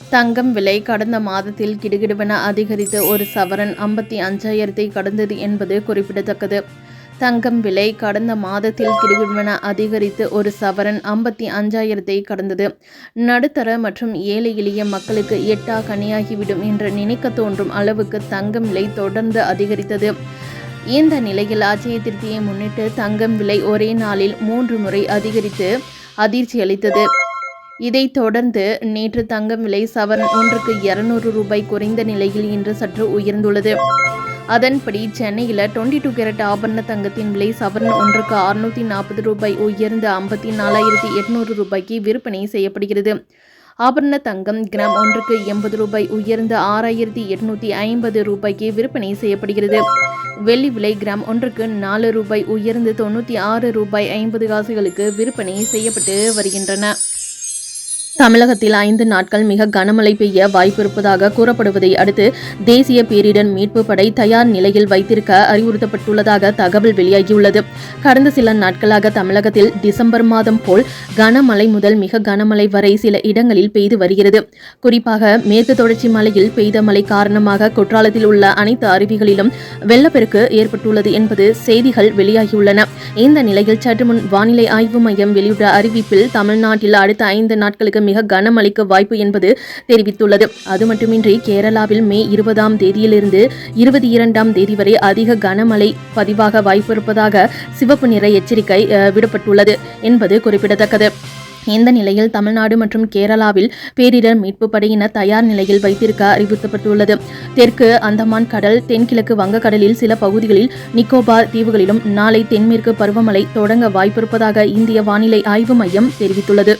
தங்கம் விலை கடந்த மாதத்தில் கிடுகிடுவென அதிகரித்து ஒரு சவரன் ஐம்பத்தி அஞ்சாயிரத்தை கடந்தது என்பது குறிப்பிடத்தக்கது. தங்கம் விலை கடந்த மாதத்தில் கிடுகிடுவென அதிகரித்து ஒரு சவரன் ஐம்பத்தி அஞ்சாயிரத்தை கடந்தது. நடுத்தர மற்றும் ஏழை எளிய மக்களுக்கு எட்டா கனியாகிவிடும் என்று நினைக்க தோன்றும் அளவுக்கு தங்கம் விலை தொடர்ந்து அதிகரித்தது. இந்த நிலையில் அஜய திருப்தியை முன்னிட்டு தங்கம் விலை ஒரே நாளில் மூன்று முறை அதிகரித்து அதிர்ச்சி அளித்தது இதைத் தொடர்ந்து நேற்று தங்கம் விலை சவரன் ஒன்றுக்கு இருநூறு ரூபாய் குறைந்த நிலையில் இன்று சற்று உயர்ந்துள்ளது. அதன்படி சென்னையில் டுவெண்ட்டி டூ கேரட் ஆபரண தங்கத்தின் விலை சவரன் ஒன்றுக்கு அறுநூற்றி நாற்பது ரூபாய் உயர்ந்து ஐம்பத்தி நாலாயிரத்தி எட்நூறு ரூபாய்க்கு விற்பனை செய்யப்படுகிறது. ஆபரண தங்கம் கிராம் ஒன்றுக்கு எண்பது ரூபாய் உயர்ந்து ஆறாயிரத்தி எட்நூற்றி ஐம்பது ரூபாய்க்கு விற்பனை செய்யப்படுகிறது. வெள்ளி விலை கிராம் ஒன்றுக்கு நாலு ரூபாய் உயர்ந்து தொண்ணூற்றி ஆறு ரூபாய் ஐம்பது காசுகளுக்கு விற்பனை செய்யப்பட்டு வருகின்றன. தமிழகத்தில் ஐந்து நாட்கள் மிக கனமழை பெய்ய வாய்ப்பிருப்பதாக கூறப்படுவதை அடுத்து தேசிய பேரிடர் மீட்பு படை தயார் நிலையில் வைத்திருக்க அறிவுறுத்தப்பட்டுள்ளதாக தகவல் வெளியாகியுள்ளது. கடந்த சில நாட்களாக தமிழகத்தில் டிசம்பர் மாதம் போல் கனமழை முதல் மிக கனமழை வரை சில இடங்களில் பெய்து வருகிறது. குறிப்பாக மேற்கு தொடர்ச்சி மலையில் பெய்த மழை காரணமாக குற்றாலத்தில் உள்ள அனைத்து அருவிகளிலும் வெள்ளப்பெருக்கு ஏற்பட்டுள்ளது என்பது செய்திகள் வெளியாகியுள்ளன. இந்த நிலையில் சற்று முன் வானிலை ஆய்வு மையம் வெளியிட்ட அறிவிப்பில் தமிழ்நாட்டில் அடுத்த ஐந்து நாட்களுக்கு மிக கனமழைக்கு வாய்ப்பு என்பது தெரிவித்துள்ளது. அது மட்டுமின்றி கேரளாவில் மே இருபதாம் தேதியிலிருந்து இருபத்தி இரண்டாம் தேதி வரை அதிக கனமழை பதிவாக வாய்ப்பிருப்பதாக சிவப்பு நிற எச்சரிக்கை விடப்பட்டுள்ளது என்பது குறிப்பிடத்தக்கது. இந்த நிலையில் தமிழ்நாடு மற்றும் கேரளாவில் பேரிடர் மீட்பு படையினர் தயார் நிலையில் வைத்திருக்க அறிவுறுத்தப்பட்டுள்ளது. தெற்கு அந்தமான் கடல் தென்கிழக்கு வங்கக்கடலில் சில பகுதிகளில் நிக்கோபார் தீவுகளிலும் நாளை தென்மேற்கு பருவமழை தொடங்க வாய்ப்பிருப்பதாக இந்திய வானிலை ஆய்வு மையம் தெரிவித்துள்ளது.